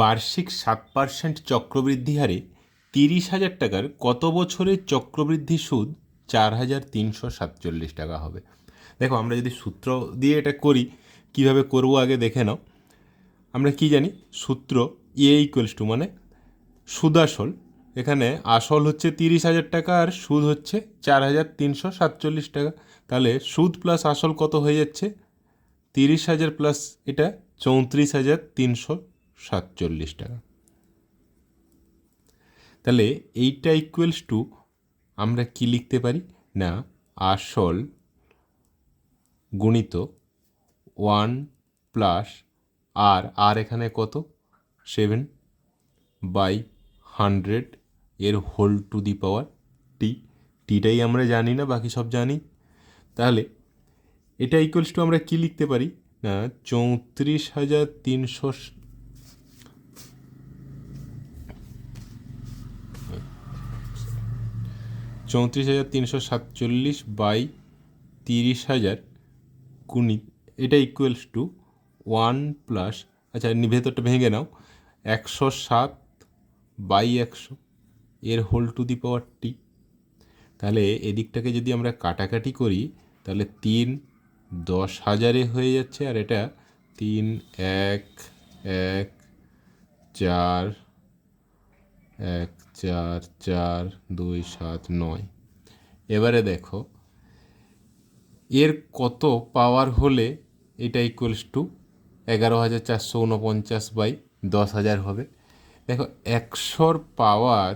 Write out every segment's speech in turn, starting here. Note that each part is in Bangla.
বার্ষিক সাত পার্সেন্ট চক্রবৃদ্ধি হারে তিরিশ হাজার টাকার কত বছরের চক্রবৃদ্ধি সুদ? চার হাজার তিনশো সাতচল্লিশ টাকা হবে। দেখো, আমরা যদি সূত্র দিয়ে এটা করি, কীভাবে করব আগে দেখে নাও। আমরা কি জানি? সূত্র এ ইকুয়ালস টু মানে সুদ আসল এখানে আসল হচ্ছে তিরিশ হাজার টাকা আর সুদ হচ্ছে চার হাজার তিনশো সাতচল্লিশ টাকা। তাহলে সুদ প্লাস আসল কত হয়ে যাচ্ছে? তিরিশ হাজার প্লাস এটা চৌত্রিশ হাজার তিনশো সাতচল্লিশ টাকা। তাহলে এইটা ইকুয়ালস টু আমরা কি লিখতে পারি? না, আসল গুণিত ওয়ান প্লাস আর আর এখানে কত? সেভেন বাই হান্ড্রেড এর হোল টু দি পাওয়ার টি টিটাই আমরা জানি না, বাকি সব জানি। তাহলে এটা ইকুয়ালস টু আমরা কি লিখতে পারি? না, চৌত্রিশ হাজার তিনশো চৌত্রিশ হাজার তিনশো সাতচল্লিশ বাই তিরিশ হাজার কুড়ি এটা ইকুয়ালস টু ওয়ান প্লাস আচ্ছা ভেতরটা ভেঙে নাও। একশো সাত বাই একশো, এর হোল টু দি পাওয়ার টি তাহলে এদিকটাকে যদি আমরা কাটাকাটি করি, তাহলে তিন দশ হাজারে হয়ে যাচ্ছে, আর এটা তিন, এক এক, চার, এক চার চার, দুই, সাত, নয়। এবারে দেখো, এর কত পাওয়ার হলে এটা ইকুয়ালস টু এগারো হাজার চারশো উনপঞ্চাশ বাই দশ হাজার হবে। দেখো, একশোর পাওয়ার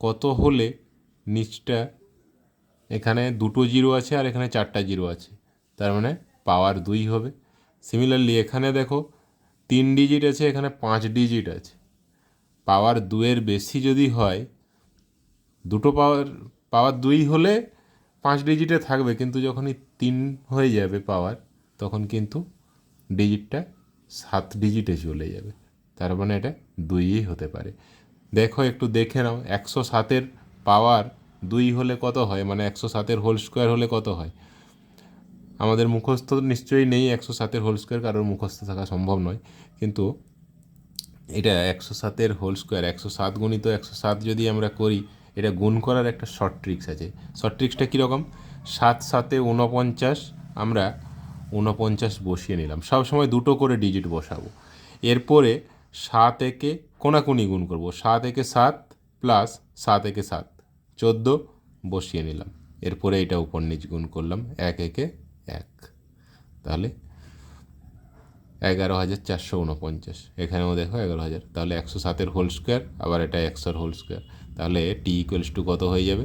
কত হলে নিচটা, এখানে দুটো জিরো আছে আর এখানে চারটা জিরো আছে। তার মানে পাওয়ার দুই হবে। সিমিলারলি এখানে দেখো, তিন ডিজিট আছে, এখানে পাঁচ ডিজিট আছে। পাওয়ার দুয়ের বেশি যদি হয়, দুটো পাওয়ার পাওয়ার দুই হলে পাঁচ ডিজিটে থাকবে, কিন্তু যখনই তিন হয়ে যাবে পাওয়ার, তখন কিন্তু ডিজিটটা সাত ডিজিটে চলে যাবে। তার মানে এটা দুইই হতে পারে। দেখো, একটু দেখে নাও, একশো সাতের পাওয়ার দুই হলে কত হয়? মানে একশো সাতের হোল স্কোয়ার হলে কত হয়? আমাদের মুখস্থ নিশ্চয়ই নেই, একশো সাতের হোল স্কোয়ার কারোর মুখস্থ থাকা সম্ভব নয়। কিন্তু এটা একশো সাতের হোল স্কোয়ার একশো সাত গুণিত একশো সাত যদি আমরা করি, এটা গুণ করার একটা শর্ট ট্রিক্স আছে। শর্ট ট্রিক্সটা কীরকম? সাত সাতে ঊনপঞ্চাশ, আমরা ঊনপঞ্চাশ বসিয়ে নিলাম। সব সময় দুটো করে ডিজিট বসাবো। এরপরে সাত একে কোনাকুনি গুণ করব। সাত একে সাত প্লাস সাত একে সাত, চোদ্দ বসিয়ে নিলাম। এরপরে এটা উপর নিচ গুণ করলাম, এক একে এক। তাহলে এগারো হাজার চারশো উনপঞ্চাশ এখানেও দেখো এগারো হাজার। তাহলে একশো সাতের হোল স্কোয়ার আবার এটা একশোর হোল স্কোয়ার তাহলে টি ইকুয়ালস টু কত হয়ে যাবে?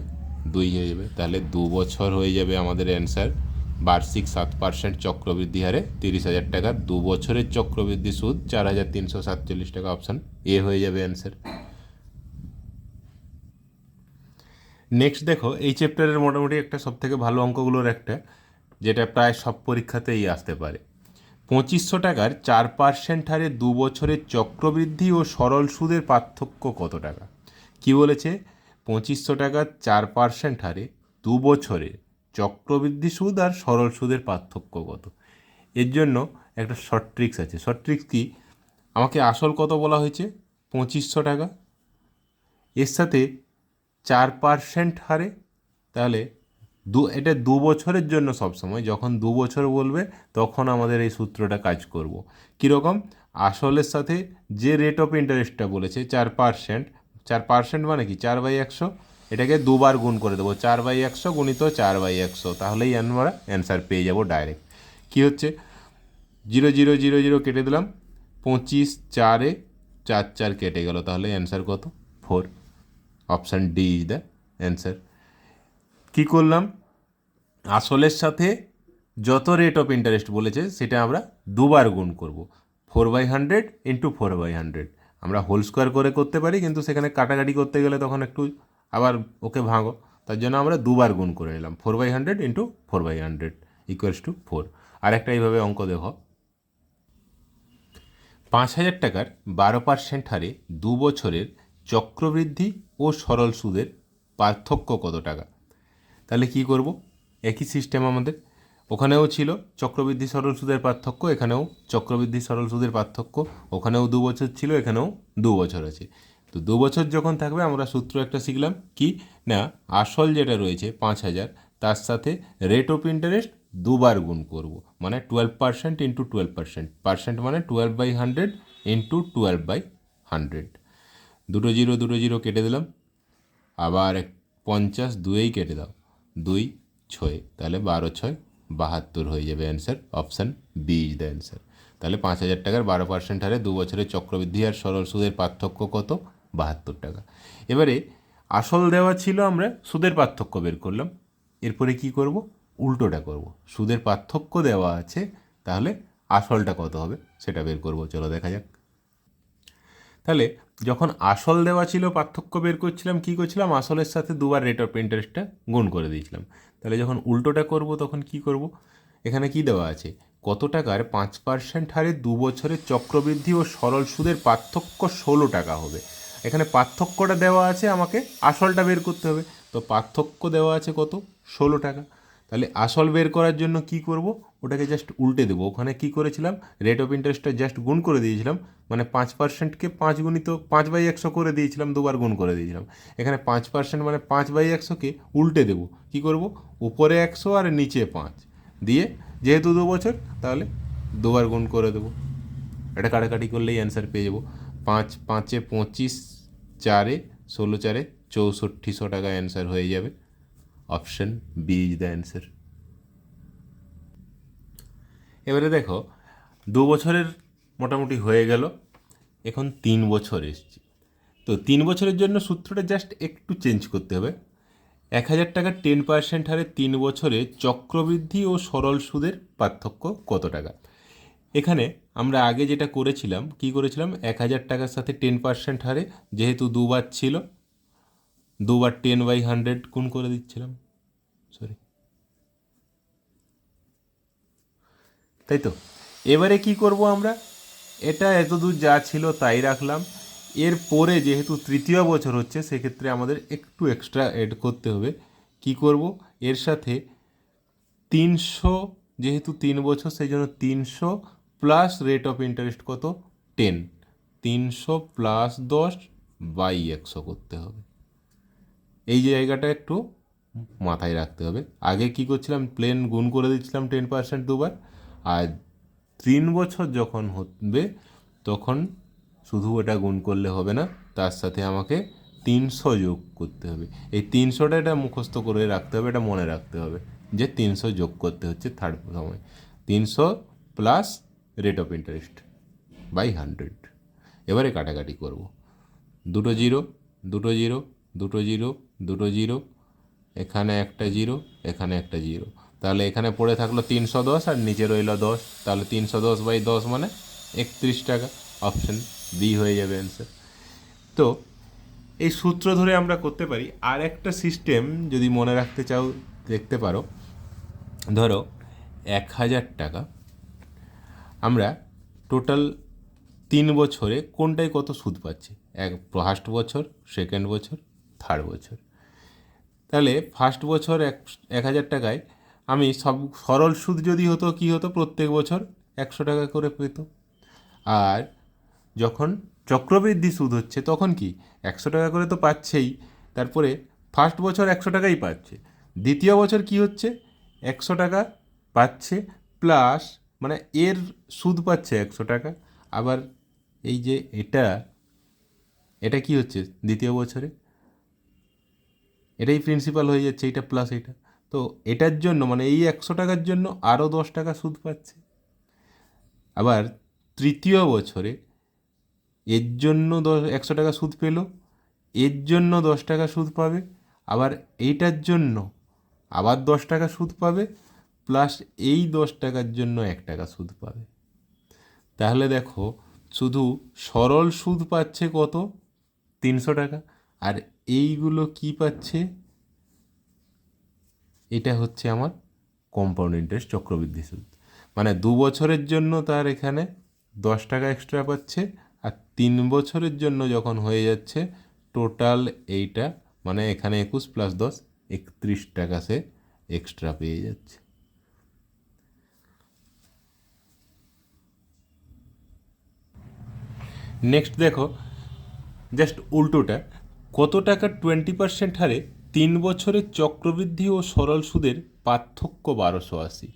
দুই হয়ে যাবে। তাহলে দু বছর হয়ে যাবে আমাদের অ্যান্সার বার্ষিক সাত পার্সেন্ট চক্রবৃদ্ধি হারে তিরিশ হাজার টাকার দু বছরের চক্রবৃদ্ধি সুদ চার হাজার তিনশো সাতচল্লিশ টাকা অপশান এ হয়ে যাবে অ্যান্সার নেক্সট দেখো, এই চ্যাপ্টারের মোটামুটি একটা সবথেকে ভালো অঙ্কগুলোর একটা, যেটা প্রায় সব পরীক্ষাতেই আসতে পারে। পঁচিশশো টাকার চার পার্সেন্ট হারে দু বছরের চক্রবৃদ্ধি ও সরল সুদের পার্থক্য কত টাকা? কি বলেছে? পঁচিশশো টাকার চার পার্সেন্ট হারে দু বছরে চক্রবৃদ্ধি সুদ আর সরল সুদের পার্থক্য কত? এর জন্য একটা শর্ট ট্রিক্স আছে। শর্ট ট্রিক্স কি? আমাকে আসল কত বলা হয়েছে? পঁচিশশো টাকা। এর সাথে চার পার্সেন্ট হারে তাহলে দু, এটা দু বছরের জন্য সবসময়। যখন দু বছর বলবে, তখন আমাদের এই সূত্রটা কাজ করব। কীরকম? আসলের সাথে যে রেট অফ ইন্টারেস্টটা বলেছে, চার পার্সেন্ট চার পার্সেন্ট মানে কি? চার বাই একশো? এটাকে দুবার গুণ করে দেবো। চার বাই একশো গুণিত চার বাই একশো, তাহলেই আমরা অ্যান্সার পেয়ে যাব ডাইরেক্ট কী হচ্ছে? জিরো জিরো জিরো জিরো কেটে দিলাম। পঁচিশ, চারে চার চার কেটে গেল, তাহলে অ্যান্সার কত? Four option D is the answer কী করলাম? আসলের সাথে যত রেট অফ ইন্টারেস্ট বলেছে, সেটা আমরা দুবার গুণ করব। Four by hundred into four by hundred আমরা হোল স্কোয়ার করে করতে পারি, কিন্তু সেখানে কাটাকাটি করতে গেলে তখন একটু আবার ওকে ভাঙো। তার জন্য আমরা দুবার গুণ করে নিলাম। Four by hundred into four by hundred equals to four আর একটা এইভাবে অঙ্ক দেখো। পাঁচ হাজার টাকার বারো পার্সেন্ট হারে দু বছরের চক্রবৃদ্ধি ও সরল সুদের পার্থক্য কত টাকা? তাহলে কি করব? একই সিস্টেম আমাদের। ওখানেও ছিল চক্রবৃদ্ধি সরল সুদের পার্থক্য, এখানেও চক্রবৃদ্ধি সরল সুদের পার্থক্য, ওখানেও দু বছর ছিল, এখানেও দু বছর আছে। তো দু বছর যখন থাকবে, আমরা সূত্র একটা শিখলাম কি? না, আসল যেটা রয়েছে পাঁচ হাজার, তার সাথে রেট অফ ইন্টারেস্ট দুবার গুণ করব। মানে twelve percent into twelve percent percent মানে twelve by hundred into twelve by hundred দুটো জিরো দুটো জিরো কেটে দিলাম। আবার পঞ্চাশ, দুয়েই কেটে দাও। দুই, ছয়। তাহলে বারো, ছয়, বাহাত্তর হয়ে যাবে answer option B is the answer তাহলে পাঁচ হাজার টাকার বারো পার্সেন্ট হারে দু বছরের চক্রবৃদ্ধি আর সরল সুদের পার্থক্য কত? বাহাত্তর টাকা। এবারে আসল দেওয়া ছিল আমরা সুদের পার্থক্য বের করলাম। এরপরে কি করব? উল্টোটা করব। সুদের পার্থক্য দেওয়া আছে, তাহলে আসলটা কত হবে? সেটা বের করব। চলো দেখা যাক। তাহলে যখন আসল দেওয়া ছিল, পার্থক্য বের করছিলাম, কী করছিলাম? আসলের সাথে দুবার রেট অফ ইন্টারেস্টটা গুণ করে দিয়েছিলাম। তাহলে যখন উল্টোটা করব, তখন কি করব? এখানে কি দেওয়া আছে? কত টাকার পাঁচ পার্সেন্ট হারে দু বছরের চক্রবৃদ্ধি ও সরল সুদের পার্থক্য ষোলো টাকা হবে। এখানে পার্থক্যটা দেওয়া আছে, আমাকে আসলটা বের করতে হবে। তো পার্থক্য দেওয়া আছে কত? ষোলো টাকা। তাহলে আসল বের করার জন্য কি করব? ওটাকে জাস্ট উল্টে দেবো। ওখানে কি করেছিলাম? রেট অফ ইন্টারেস্টটা জাস্ট গুণ করে দিয়েছিলাম। মানে পাঁচ পার্সেন্টকে পাঁচ গুণিত পাঁচ বাই একশো করে দিয়েছিলাম, দুবার গুণ করে দিয়েছিলাম। এখানে পাঁচ পার্সেন্ট মানে পাঁচ বাই একশোকে উল্টে দেবো। কি করব? উপরে একশো আর নিচে পাঁচ। দিয়ে যেহেতু দু বছর, তাহলে দুবার গুণ করে দেবো। এটা কাটাকাটি করলেই অ্যান্সার পেয়ে যাব। পাঁচ, পাঁচে পঁচিশ, চারে ষোলো, চারে চৌষট্টিশো টাকা অ্যান্সার হয়ে যাবে। Option B is the answer এবারে দেখো, দু বছরের মোটামুটি হয়ে গেল, এখন তিন বছর এসছি। তো তিন বছরের জন্য সূত্রটা জাস্ট একটু চেঞ্জ করতে হবে। এক হাজার টাকার টেন পার্সেন্ট হারে তিন বছরে চক্রবৃদ্ধি ও সরল সুদের পার্থক্য কত টাকা? এখানে আমরা আগে যেটা করেছিলাম, কি করেছিলাম? এক হাজার টাকার সাথে টেন পার্সেন্ট হারে যেহেতু দুবার ছিল, দুবার টেন বাই হান্ড্রেড গুণ করে দিচ্ছিলাম। সরি তাই তো? এবারে কি করব আমরা? এটা এতদূর যা ছিল তাই রাখলাম। এর পরে যেহেতু তৃতীয় বছর হচ্ছে, সেক্ষেত্রে আমাদের একটু এক্সট্রা এড করতে হবে। কি করব? এর সাথে তিনশো, যেহেতু তিন বছর, সেই জন্য তিনশো প্লাস রেট অফ ইন্টারেস্ট কত? টেন তিনশো প্লাস দশ বাই একশো করতে হবে। এই জায়গাটা একটু মাথায় রাখতে হবে। আগে কি করছিলাম? প্লেন গুণ করে দিচ্ছিলাম টেন পার্সেন্ট দুবার। আর তিন বছর যখন হবে, তখন শুধু এটা গুণ করলে হবে না, তার সাথে আমাকে তিনশো যোগ করতে হবে। এই তিনশোটা এটা মুখস্থ করে রাখতে হবে, এটা মনে রাখতে হবে যে তিনশো যোগ করতে হচ্ছে থার্ড সময়। তিনশো plus rate of interest by hundred এবারে কাটাকাটি করব। দুটো জিরো দুটো জিরো দুটো জিরো দুটো জিরো এখানে একটা জিরো এখানে একটা জিরো তাহলে এখানে পড়ে থাকল তিনশো দশ আর নিচে রইল দশ। তাহলে তিনশো দশ বাই দশ মানে একত্রিশ টাকা। অপশন বি হয়ে যাবে অ্যান্সার তো এই সূত্র ধরে আমরা করতে পারি, আর একটা সিস্টেম যদি মনে রাখতে চাও, দেখতে পারো। ধরো এক হাজার টাকা। আমরা টোটাল তিন বছরে কোনটায় কত সুদ পাচ্ছি? এক ফার্স্ট বছর সেকেন্ড বছর থার্ড বছর। তাহলে ফার্স্ট বছর এক এক হাজার টাকায় আমি সব সরল সুদ যদি হতো, কী হতো? প্রত্যেক বছর একশো টাকা করে পেত। আর যখন চক্রবৃদ্ধি সুদ হচ্ছে, তখন কি? একশো টাকা করে তো পাচ্ছেই। তারপরে ফার্স্ট বছর একশো টাকাই পাচ্ছে। দ্বিতীয় বছর কি হচ্ছে? একশো টাকা পাচ্ছে প্লাস মানে এর সুদ পাচ্ছে একশো টাকা। আবার এই যে এটা এটা কি হচ্ছে? দ্বিতীয় বছরে। এটাই প্রিন্সিপাল হয়ে যাচ্ছে এটা প্লাস এইটা। তো এটার জন্য মানে এই একশো টাকার জন্য আরও দশ টাকা সুদ পাচ্ছে। আবার তৃতীয় বছরে এর জন্য দশ, একশো টাকা সুদ পেল, এর জন্য দশ টাকা সুদ পাবে, আবার এইটার জন্য আবার দশ টাকা সুদ পাবে প্লাস এই দশ টাকার জন্য এক টাকা সুদ পাবে। তাহলে দেখো, শুধু সরল সুদ পাচ্ছে কত? তিনশো টাকা। আর এইগুলো কি পাচ্ছে? এটা হচ্ছে আমার কম্পাউন্ড ইন্টারেস্ট চক্রবৃদ্ধি সুদ। মানে দু বছরের জন্য তার এখানে দশ টাকা এক্সট্রা পাচ্ছে আর তিন বছরের জন্য যখন হয়ে যাচ্ছে টোটাল এইটা মানে এখানে একুশ প্লাস দশ, একত্রিশ টাকা সে এক্সট্রা পেয়ে যাচ্ছে। নেক্সট দেখো জাস্ট উল্টোটা, কত টাকা টোয়েন্টি পার্সেন্ট হারে তিন বছরের চক্রবৃদ্ধি ও সরল সুদের পার্থক্য বারোশো আশি।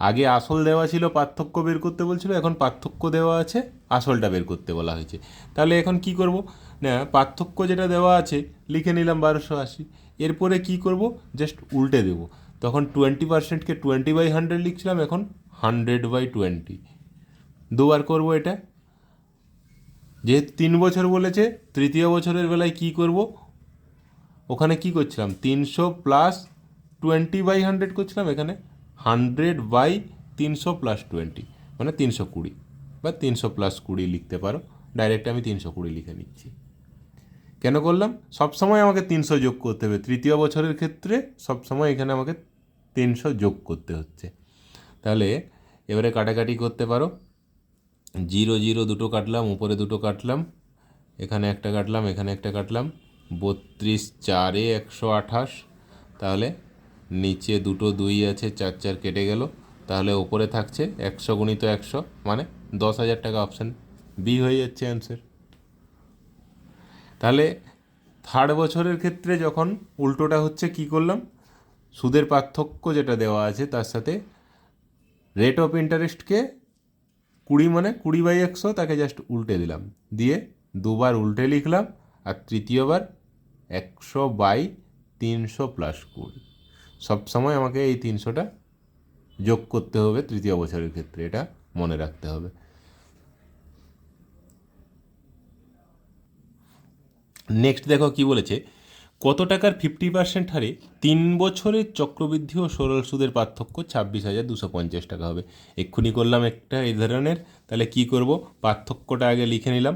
আগে আসল দেওয়া ছিল পার্থক্য বের করতে বলছিল, এখন পার্থক্য দেওয়া আছে, আসলটা বের করতে বলা হয়েছে। তাহলে এখন কি করব? না, পার্থক্য যেটা দেওয়া আছে, লিখে নিলাম বারোশো আশি। এরপরে কি করব? জাস্ট উল্টে দেব। তখন টোয়েন্টি পার্সেন্টকে টোয়েন্টি বাই হান্ড্রেড লিখছিলাম, এখন হান্ড্রেড বাই টোয়েন্টি দুবার করব এটা। যেহেতু তিন বছর বলেছে, তৃতীয় বছরের বেলায় কি করব? ওখানে কি করছিলাম? তিনশো প্লাস টোয়েন্টি বাই হান্ড্রেড করছিলাম এখানে। হান্ড্রেড বাই তিনশো প্লাস টোয়েন্টি মানে তিনশো কুড়ি বা তিনশো প্লাস কুড়ি লিখতে পারো। ডাইরেক্ট আমি তিনশো কুড়ি লিখে নিচ্ছি। কেন করলাম? সবসময় আমাকে তিনশো যোগ করতে হবে। তৃতীয় বছরের ক্ষেত্রে সবসময় এখানে আমাকে তিনশো যোগ করতে হচ্ছে। তাহলে এবারে কাটাকাটি করতে পারো। জিরো জিরো দুটো কাটলাম, উপরে দুটো কাটলাম, এখানে একটা কাটলাম, এখানে একটা কাটলাম। বত্রিশ চারে একশো আঠাশ। তাহলে নিচে দুটো দুই আছে, চার চার কেটে গেল। তাহলে ওপরে থাকছে একশো গুণিত একশো মানে দশ হাজার টাকা অপশান বি হয়ে যাচ্ছে অ্যান্সার তাহলে থার্ড বছরের ক্ষেত্রে যখন উল্টোটা হচ্ছে কি করলাম? সুদের পার্থক্য যেটা দেওয়া আছে তার সাথে রেট অফ ইন্টারেস্টকে কুড়ি মানে কুড়ি বাই একশো তাকে জাস্ট উল্টে দিলাম। দিয়ে দুবার উল্টে লিখলাম। আর তৃতীয়বার একশো বাই তিনশো প্লাস কুড়ি সব সময় আমাকে এই তিনশোটা যোগ করতে হবে তৃতীয় বছরের ক্ষেত্রে, এটা মনে রাখতে হবে। নেক্সট দেখো কি বলেছে, কত টাকার ফিফটি পার্সেন্ট হারে তিন বছরের চক্রবৃদ্ধি ও সরল সুদের পার্থক্য ছাব্বিশ হাজার দুশো পঞ্চাশ টাকা হবে। এক্ষুনি করলাম একটা এই ধরনের, তাহলে কি করব? পার্থক্যটা আগে লিখে নিলাম।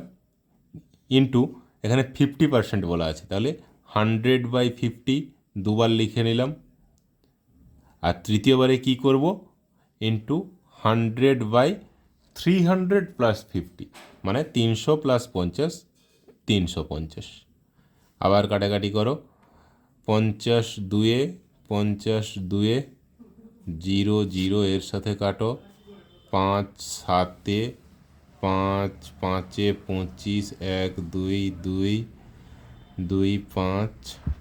ইন্টু এখানে ফিফটি পার্সেন্ট বলা আছে। তাহলে হান্ড্রেড বাই ফিফটি দুবার লিখে নিলাম। আর তৃতীয়বারে কি করব? Into hundred by three hundred plus fifty মানে তিনশো প্লাস পঞ্চাশ, তিনশো পঞ্চাশ। আবার কাটাকাটি করো। পঞ্চাশ দুয়ে পঞ্চাশ দুয়ে জিরো জিরো এর সাথে কাটো। পাঁচ, সাতে পাঁচ, পাঁচে পঁচিশ, এক, দুই দুই দুই, পাঁচ,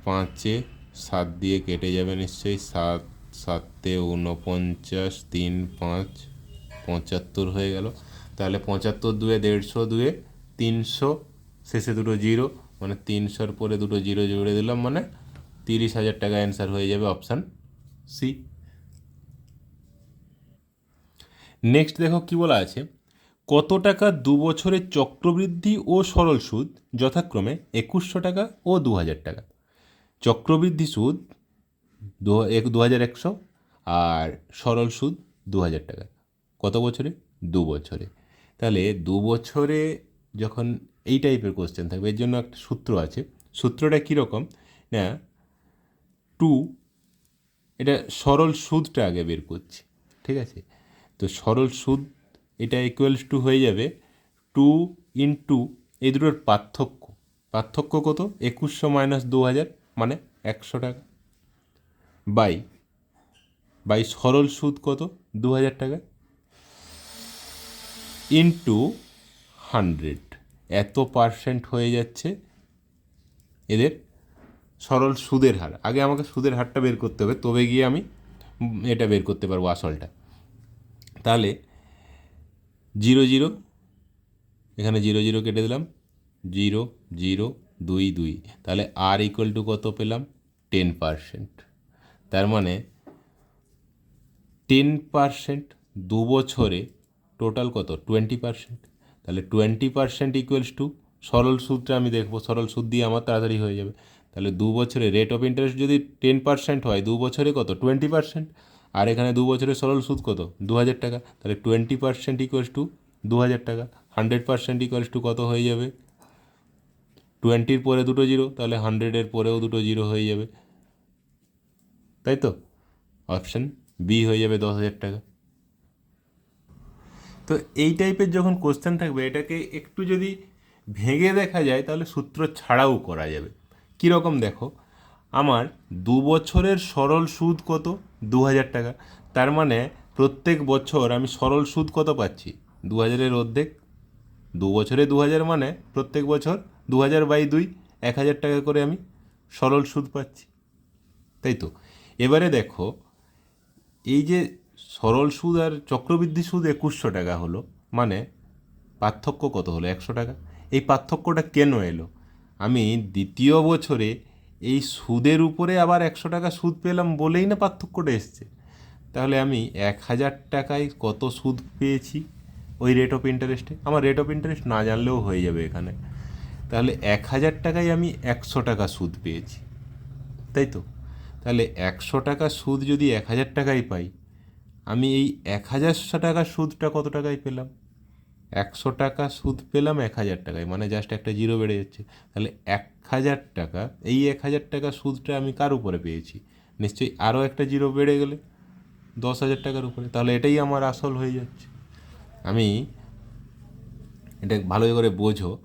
পাঁচে সাত দিয়ে কেটে যাবে নিশ্চয়ই। সাত, সাতে ঊনপঞ্চাশ, তিন, পাঁচ, পঁচাত্তর হয়ে গেল। তাহলে পঁচাত্তর দুয়ে দেড়শো দুয়ে তিনশো, শেষে দুটো জিরো মানে তিনশোর পরে দুটো জিরো জুড়ে দিলাম মানে তিরিশ হাজার টাকা অ্যান্সার হয়ে যাবে অপশান সি নেক্সট দেখো কি বলা আছে? কত টাকা দু বছরের চক্রবৃদ্ধি ও সরল সুদ? যথাক্রমে একুশশো টাকা ও দু হাজার টাকা। চক্রবৃদ্ধি সুদ দু হাজার একশো আর সরল সুদ দু হাজার টাকা। কত বছরে? দু বছরে তাহলে দু বছরে যখন এই টাইপের কোশ্চেন থাকবে, এর জন্য একটা সূত্র আছে। সূত্রটা কীরকম? না, টু, এটা সরল সুদটা আগে বের করছি, ঠিক আছে? তো সরল সুদ এটা ইকুয়ালস টু হয়ে যাবে টু ইন্টু এই দুটোর পার্থক্য। পার্থক্য কত? একুশশো মাইনাস দু হাজার মানে একশো টাকা। বাই। বাই সরল সুদ কত? দু হাজার টাকা। ইন্টু হান্ড্রেড এত পার্সেন্ট হয়ে যাচ্ছে এদের সরল সুদের হার। আগে আমাকে সুদের হারটা বের করতে হবে, তবে গিয়ে আমি এটা বের করতে পারব আসলটা। তাহলে জিরো জিরো। এখানে জিরো জিরো কেটে দিলাম। জিরো জিরো দুই দুই। তাহলে আর ইকুয়াল টু কত পেলাম? টেন পারসেন্ট তার মানে টেন পারসেন্ট দু বছরে টোটাল কত? টোয়েন্টি পারসেন্ট তাহলে টোয়েন্টি পারসেন্ট ইকুয়ালস টু সরল সুদটা আমি দেখব। সরল সুদ দিয়ে আমার তাড়াতাড়ি হয়ে যাবে। তাহলে দু বছরে রেট অফ ইন্টারেস্ট যদি টেন পার্সেন্ট হয়, দু বছরে কত? টোয়েন্টি পার্সেন্ট আর এখানে দু বছরের সরল সুদ কত? দু হাজার টাকা। তাহলে টোয়েন্টি পার্সেন্ট ইকুয়ালস টু দু হাজার টাকা। হান্ড্রেড পার্সেন্ট ইকুয়ালস টু কত হয়ে যাবে? টোয়েন্টির পরে দুটো জিরো তাহলে হান্ড্রেডের পরেও দুটো জিরো হয়ে যাবে। তাই তো? অপশান বি হয়ে যাবে দশ হাজার টাকা। তো এই টাইপের যখন কোশ্চেন থাকবে, এটাকে একটু যদি ভেঙে দেখা যায়, তাহলে সূত্র ছাড়াও করা যাবে। কীরকম দেখো? আমার দু বছরের সরল সুদ কত? দু হাজার টাকা। তার মানে প্রত্যেক বছর আমি সরল সুদ কত পাচ্ছি? দু হাজারের অর্ধেক। দু বছরে দু হাজার মানে প্রত্যেক বছর দু হাজার বাই দুই এক হাজার টাকা করে আমি সরল সুদ পাচ্ছি। তাই তো? এবারে দেখো, এই যে সরল সুদ আর চক্রবৃদ্ধি সুদ একুশশো টাকা হলো মানে পার্থক্য কত হলো? একশো টাকা। এই পার্থক্যটা কেন এলো? আমি দ্বিতীয় বছরে এই সুদের উপরে আবার একশো টাকা সুদ পেলাম বলেই না পার্থক্যটা এসছে। তাহলে আমি এক হাজার টাকায় কত সুদ পেয়েছি ওই রেট অফ ইন্টারেস্টে আমার রেট অফ ইন্টারেস্ট না জানলেও হয়ে যাবে এখানে। তাহলে এক হাজার টাকায় আমি একশো টাকা সুদ পেয়েছি। তাই তো? তাহলে একশো টাকা সুদ যদি এক হাজার টাকায় পাই, আমি এই এক হাজারশো টাকার সুদটা কত টাকায় পেলাম? একশো টাকা সুদ পেলাম এক হাজার টাকায় মানে জাস্ট একটা জিরো বেড়ে যাচ্ছে। তাহলে এক হাজার টাকা, এই এক হাজার টাকা সুদটা আমি কার উপরে পেয়েছি? নিশ্চয়ই আরও একটা জিরো বেড়ে গেলে দশ হাজার টাকার উপরে, তাহলে এটাই আমার আসল হয়ে যাচ্ছে। আমি, এটা ভালো করে বোঝো,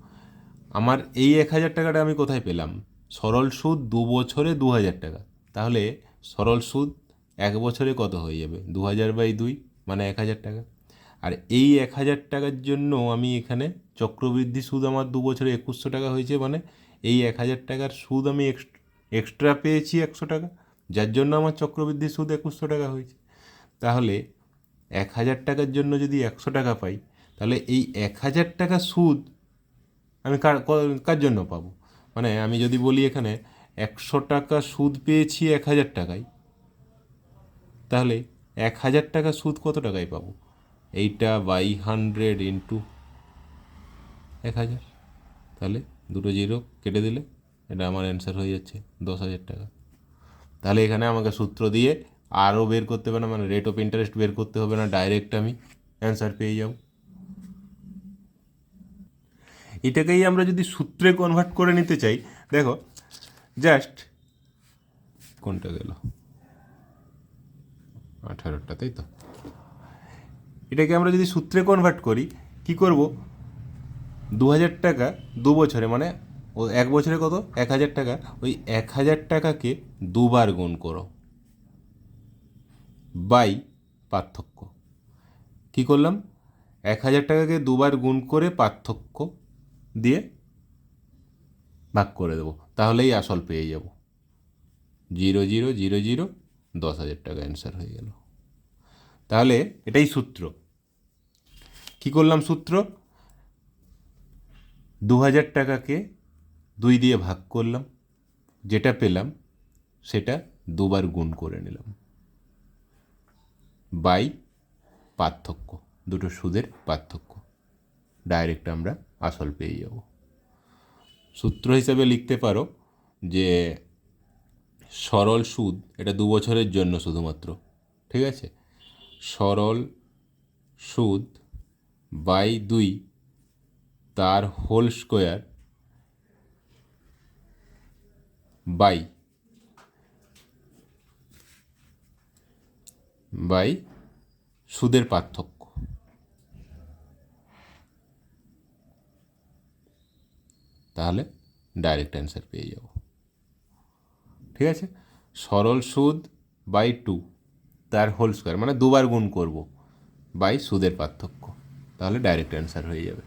আমার এই এক হাজার টাকাটা আমি কোথায় পেলাম? সরল সুদ দু বছরে দু হাজার টাকা, তাহলে সরল সুদ এক বছরে কত হয়ে যাবে? দু হাজার বাই দুই মানে এক হাজার টাকা। আর এই এক হাজার টাকার জন্য আমি এখানে চক্রবৃদ্ধি সুদ আমার দু বছরে একুশশো টাকা হয়েছে মানে এই এক হাজার টাকার সুদ আমি এক্সট্রা পেয়েছি একশো টাকা, যার জন্য আমার চক্রবৃদ্ধি সুদ একুশশো টাকা হয়েছে। তাহলে এক হাজার টাকার জন্য যদি একশো টাকা পাই, তাহলে এই এক হাজার টাকা সুদ আমি কার কার জন্য পাবো? মানে আমি যদি বলি এখানে একশো টাকা সুদ পেয়েছি এক হাজার টাকায়, তাহলে এক হাজার টাকা সুদ কত টাকায় পাবো? এইটা বাই হান্ড্রেড ইন্টু এক হাজার। তাহলে দুটো জিরো কেটে দিলে এটা আমার অ্যান্সার হয়ে যাচ্ছে দশ হাজার টাকা। তাহলে এখানে আমাকে সূত্র দিয়ে আরও বের করতে হবে না মানে রেট অফ ইন্টারেস্ট বের করতে হবে না ডাইরেক্ট আমি অ্যান্সার পেয়ে যাব। এটাকেই আমরা যদি সূত্রে কনভার্ট করে নিতে চাই, দেখো জাস্ট কোনটা গেল? আঠারোটা, তাই তো? এটাকে আমরা যদি সূত্রে কনভার্ট করি, কি করব? দু হাজার টাকা দু বছরে মানে ও এক বছরে কত? এক হাজার টাকা। ওই এক হাজার টাকাকে দুবার গুণ করো। বাই পার্থক্য। কি করলাম? এক হাজার টাকাকে দুবার গুণ করে পার্থক্য দিয়ে ভাগ করে দেবো। তাহলেই আসল পেয়ে যাব। জিরো জিরো জিরো জিরো, দশ হাজার টাকা অ্যান্সার হয়ে গেল। তাহলে এটাই সূত্র। কি করলাম সূত্র? দু হাজার টাকাকে দুই দিয়ে ভাগ করলাম। যেটা পেলাম, সেটা দুবার গুণ করে নিলাম। বাই পার্থক্য, দুটো সুদের পার্থক্য। ডাইরেক্ট আমরা আসল পেয়ে যাব। সূত্র হিসাবে লিখতে পারো যে সরল সুদ, এটা দু বছরের জন্য শুধুমাত্র, ঠিক আছে? সরল সুদ বাই দুই তার হোল স্কোয়ার বাই বাই সুদের পার্থক্য। তাহলে ডাইরেক্ট অ্যান্সার পেয়ে যাব। ঠিক আছে? সরল সুদ বাই টু তার হোল স্কোয়ার মানে দুবার গুণ করব, বাই সুদের পার্থক্য। ডাইরেক্ট অ্যান্সার হয়ে যাবে।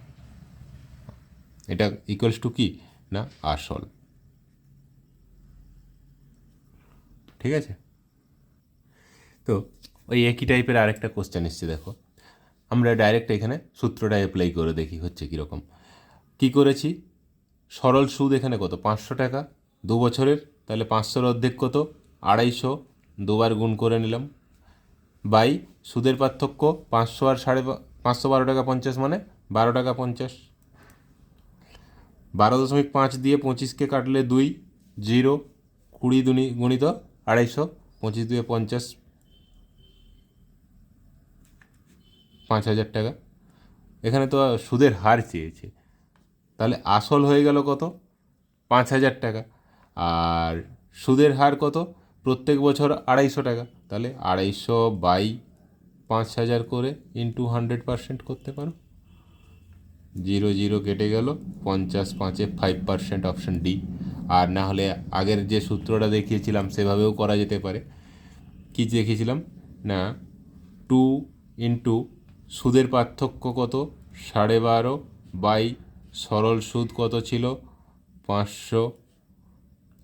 এটা ইকুয়ালস টু কি? না আসল ঠিক আছে? তো ওই একই টাইপের আরেকটা কোশ্চেন এসছে, দেখো। আমরা ডাইরেক্ট এখানে সূত্রটা অ্যাপ্লাই করে দেখি হচ্ছে কীরকম। কী করেছি? সরল সুদ এখানে কত? পাঁচশো টাকা। দু বছরের, তাহলে পাঁচশোর অর্ধেক কত? আড়াইশো। দুবার গুণ করে নিলাম। বাই, সুদের পার্থক্য পাঁচশো আর সাড়ে পাঁচশো বারো টাকা পঞ্চাশ মানে বারো টাকা পঞ্চাশ। বারো দশমিক পাঁচ দিয়ে পঁচিশকে কাটলে দুই, জিরো, কুড়ি দুনি গুণিত আড়াইশো, পঁচিশ দুয়ে পঞ্চাশ, পাঁচ হাজার টাকা। এখানে তো সুদের হার চেয়েছে। তাহলে আসল হয়ে গেল কত? পাঁচ হাজার টাকা। আর সুদের হার কত? প্রত্যেক বছর আড়াইশো টাকা। তাহলে আড়াইশো বাই পাঁচ হাজার করে ইন্টু হান্ড্রেড পারসেন্ট করতে পারো। জিরো জিরো কেটে গেল, পঞ্চাশ পাঁচে ফাইভ পার্সেন্ট অপশান ডি আর না হলে আগের যে সূত্রটা দেখিয়েছিলাম, সেভাবেও করা যেতে পারে। কী দেখিয়েছিলাম? না টু ইন্টু সুদের পার্থক্য কত? সাড়ে বারো বাই সরল সুদ কত ছিল? পাঁচশো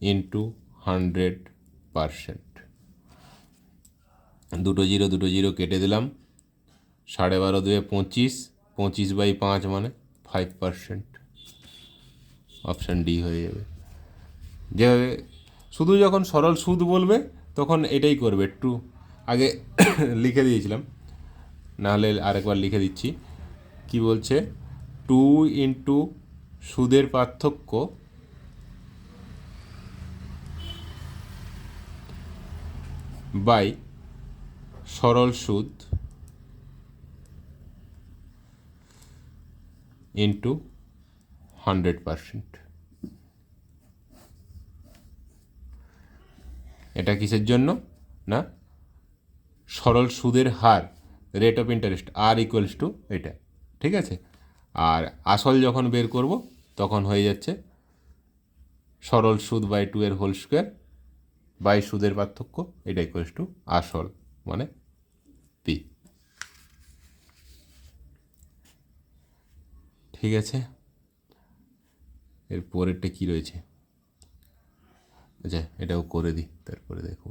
ইন্টু হান্ড্রেড পারসেন্ট দুটো জিরো দুটো জিরো কেটে দিলাম। সাড়ে বারো দুয়ে পঁচিশ পঁচিশ বাই পাঁচ মানে ফাইভ পারসেন্ট অপশান ডি হয়ে যাবে। যেভাবে শুধু যখন সরল সুদ বলবে, তখন এটাই করবে। একটু আগে লিখে দিয়েছিলাম। নাহলে আরেকবার লিখে দিচ্ছি। কি বলছে? টু ইন্টু সুদের পার্থক্য বাই সরল সুদ ইন্টু হান্ড্রেড পারসেন্ট এটা কিসের জন্য? না? সরল সুদের হার রেট অফ ইন্টারেস্ট আর ইকুয়ালস টু এটা। ঠিক আছে? আর আসল যখন বের করব, তখন হয়ে যাচ্ছে সরল সুদ বাই টু এর হোল স্কোয়ার বাই সুদের পার্থক্য, এটা ইকুয়ালস টু আসল। মানে ঠিক আছে? এর পরেরটা কী রয়েছে? আচ্ছা এটাও করে দিই, তারপরে দেখব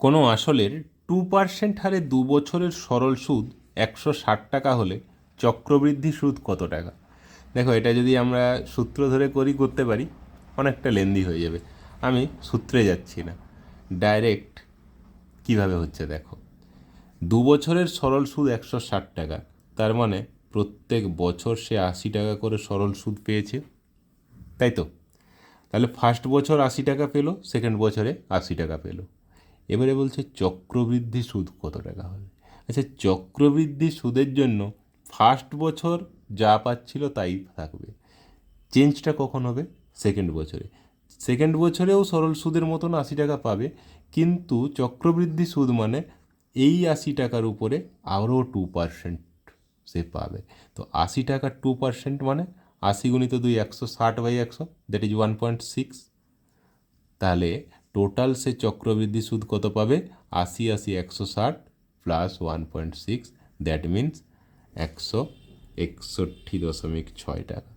কোনো আসলের টু পার্সেন্ট হারে দু বছরের সরল সুদ একশো ষাট টাকা হলে চক্রবৃদ্ধি সুদ কত টাকা? দেখো, এটা যদি আমরা সূত্র ধরে করি, করতে পারি, অনেকটা লেন্দি হয়ে যাবে। আমি সূত্রে যাচ্ছি না। ডাইরেক্ট কীভাবে হচ্ছে দেখো? দু বছরের সরল সুদ একশো ষাট টাকা, তার মানে প্রত্যেক বছর সে আশি টাকা করে সরল সুদ পেয়েছে। তাই তো? তাহলে ফার্স্ট বছর আশি টাকা পেল সেকেন্ড বছরে আশি টাকা পেল। এবারে বলছে চক্রবৃদ্ধি সুদ কত টাকা হবে? আচ্ছা চক্রবৃদ্ধি সুদের জন্য ফার্স্ট বছর যা পাচ্ছিল তাই থাকবে। চেঞ্জটা কখন হবে? সেকেন্ড বছরে। সেকেন্ড বছরেও সরল সুদের মতন আশি টাকা পাবে, কিন্তু চক্রবৃদ্ধি সুদ মানে এই আশি টাকার উপরে আরও টু পার্সেন্ট সে পাবে। তো আশি টাকা টু পার্সেন্ট মানে আশি গুণিত দুই একশো, ষাট বাই একশো that is one point six তাহলে টোটাল সে চক্রবৃদ্ধি সুদ কত পাবে? আশি আশি, একশো, ষাট plus one point six that means একশো একষট্টি দশমিক ছয় টাকা।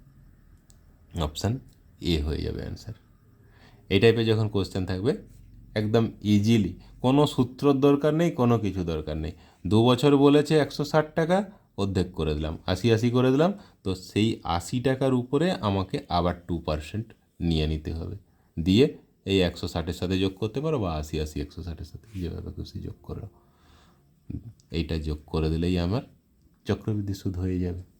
অপশান এ হয়ে যাবে অ্যান্সার এই টাইপের যখন কোশ্চেন থাকবে, একদম ইজিলি কোনো সূত্রর দরকার নেই, কোনো কিছু দরকার নেই। দু বছর বলেছে একশো ষাট টাকা অর্ধেক করে দিলাম। আশি আশি করে দিলাম। তো সেই আশি টাকার উপরে আমাকে আবার টু পার্সেন্ট নিয়ে নিতে হবে। দিয়ে এই একশো ষাটের সাথে যোগ করতে পারো বা আশি আশি একশো ষাটের সাথে যেভাবে খুশি যোগ করো। এইটা যোগ করে দিলেই আমার চক্রবৃদ্ধি সুদ হয়ে যাবে।